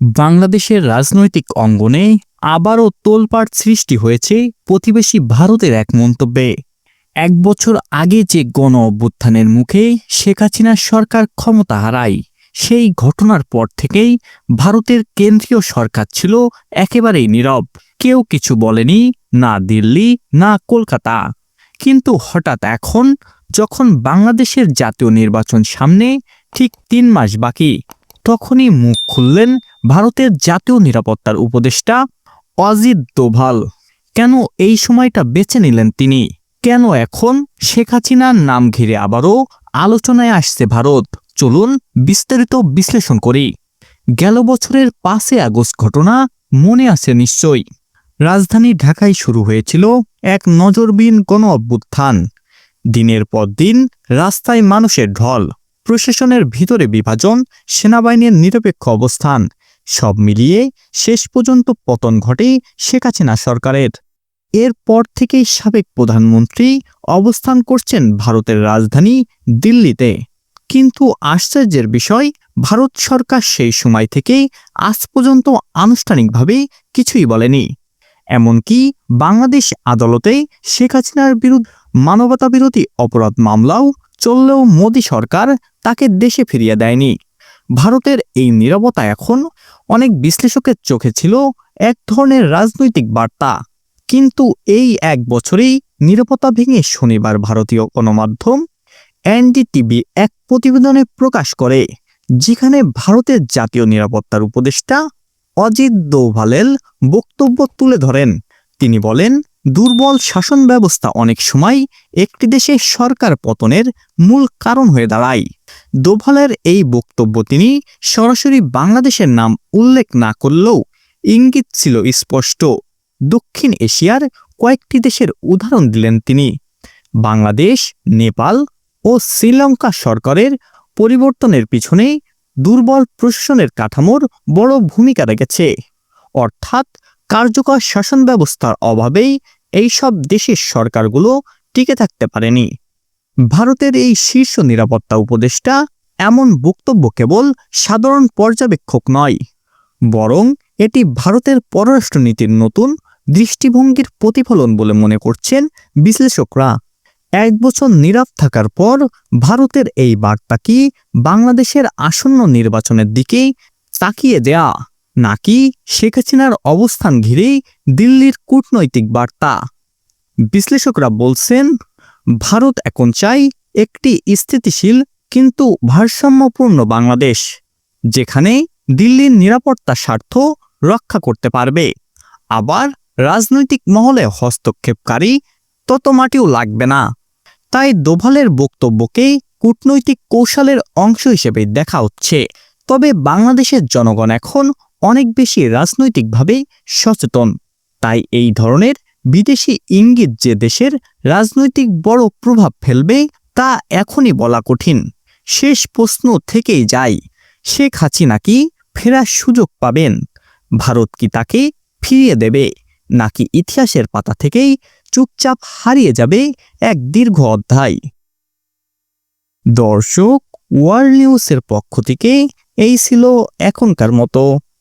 বাংলাদেশের রাজনৈতিক অঙ্গনে আবারও তোলপাড় সৃষ্টি হয়েছে প্রতিবেশী ভারতের এক মন্তব্যে। এক বছর আগে যে গণ অভ্যুত্থানের মুখে শেখ হাসিনার সরকার ক্ষমতা হারায়, সেই ঘটনার পর থেকেই ভারতের কেন্দ্রীয় সরকার ছিল একেবারেই নীরব। কেউ কিছু বলেনি, না দিল্লি, না কলকাতা। কিন্তু হঠাৎ এখন যখন বাংলাদেশের জাতীয় নির্বাচন সামনে ঠিক তিন মাস বাকি, তখনই মুখ খুললেন ভারতের জাতীয় নিরাপত্তার উপদেষ্টা অজিত দোভাল। কেন এই সময়টা বেছে নিলেন তিনি? কেন এখন শেখ হাসিনার নাম ঘিরে আবারও আলোচনায় আসছে ভারত? চলুন বিস্তারিত বিশ্লেষণ করি। গেল বছরের পাঁচে আগস্ট ঘটনা মনে আছে নিশ্চয়ই। রাজধানী ঢাকায় শুরু হয়েছিল এক নজরবিন গণ অভ্যুত্থান দিনের পর দিন রাস্তায় মানুষের ঢল, প্রশাসনের ভিতরে বিভাজন, সেনাবাহিনীর নিরপেক্ষ অবস্থান সব মিলিয়ে শেষ পর্যন্ত পতন ঘটে শেখ হাসিনা সরকারের। এরপর থেকেই সাবেক প্রধানমন্ত্রী অবস্থান করছেন ভারতের রাজধানী দিল্লিতে। কিন্তু আশ্চর্যের বিষয়, ভারত সরকার সেই সময় থেকেই আজ পর্যন্ত আনুষ্ঠানিকভাবে কিছুই বলেনি। এমনকি বাংলাদেশ আদালতে শেখ হাসিনার বিরুদ্ধে মানবতা বিরোধী অপরাধ মামলাও চললেও মোদী সরকার তাকে দেশে ফিরিয়ে দেয়নি। ভারতের এই নীরবতা এখন অনেক বিশ্লেষকের চোখে ছিল এক ধরনের রাজনৈতিক বার্তা। কিন্তু এই এক বছরেই নিরাপত্তা ভেঙে শনিবার ভারতীয় গণমাধ্যম এনডিটিভি এক প্রতিবেদনে প্রকাশ করে, যেখানে ভারতের জাতীয় নিরাপত্তার উপদেষ্টা অজিত দোভালেল বক্তব্য তুলে ধরেন। তিনি বলেন দুর্বল শাসন ব্যবস্থা অনেক সময় একটি দেশে সরকার পতনের মূল কারণ হয়ে দাঁড়ায়। দোভালের এই বক্তব্য তিনি সরাসরি বাংলাদেশের নাম উল্লেখ না করলেও ইঙ্গিত ছিল স্পষ্ট। দক্ষিণ এশিয়ার কয়েকটি দেশের উদাহরণ দিলেন তিনি। বাংলাদেশ, নেপাল ও শ্রীলঙ্কা সরকারের পরিবর্তনের পিছনে দুর্বল প্রশাসনের কাঠামোর বড় ভূমিকা রেখেছে। অর্থাৎ কার্যকর শাসন ব্যবস্থার অভাবেই এইসব দেশের সরকারগুলো টিকে থাকতে পারেনি। ভারতের এই শীর্ষ নিরাপত্তা উপদেষ্টা এমন বক্তব্য কেবল সাধারণ পর্যবেক্ষক নয়, বরং এটি ভারতের পররাষ্ট্রনীতির নতুন দৃষ্টিভঙ্গির প্রতিফলন বলে মনে করছেন বিশ্লেষকরা। এক বছর নীরব থাকার পর ভারতের এই বার্তা কি বাংলাদেশের আসন্ন নির্বাচনের দিকেই তাকিয়ে দেয়া? নাকি শেখ হাসিনার অবস্থান ঘিরেই দিল্লির কূটনৈতিক বার্তা? বিশ্লেষকরা বলছেন, ভারত এখন চাই একটি স্থিতিশীল কিন্তু ভারসাম্যপূর্ণ বাংলাদেশ, যেখানে দিল্লির নিরাপত্তা স্বার্থ রক্ষা করতে পারবে। আবার রাজনৈতিক মহলে হস্তক্ষেপকারী তত মাটিও লাগবে না। তাই দোভালের বক্তব্যকে কূটনৈতিক কৌশলের অংশ হিসেবে দেখা হচ্ছে। তবে বাংলাদেশের জনগণ এখন অনেক বেশি রাজনৈতিকভাবে সচেতন। তাই এই ধরনের বিদেশি ইঙ্গিত যে দেশের রাজনৈতিক বড় প্রভাব ফেলবে তা এখনই বলা কঠিন। শেষ প্রশ্ন থেকেই যায় শেখ হাসিনা কি ফেরার সুযোগ পাবেন? ভারত কি তাকে ফিরিয়ে দেবে? নাকি ইতিহাসের পাতা থেকেই চুপচাপ হারিয়ে যাবে এক দীর্ঘ অধ্যায়? দর্শক, ওয়ার্ল্ড নিউজের পক্ষ থেকে এই ছিল এখনকার মতো।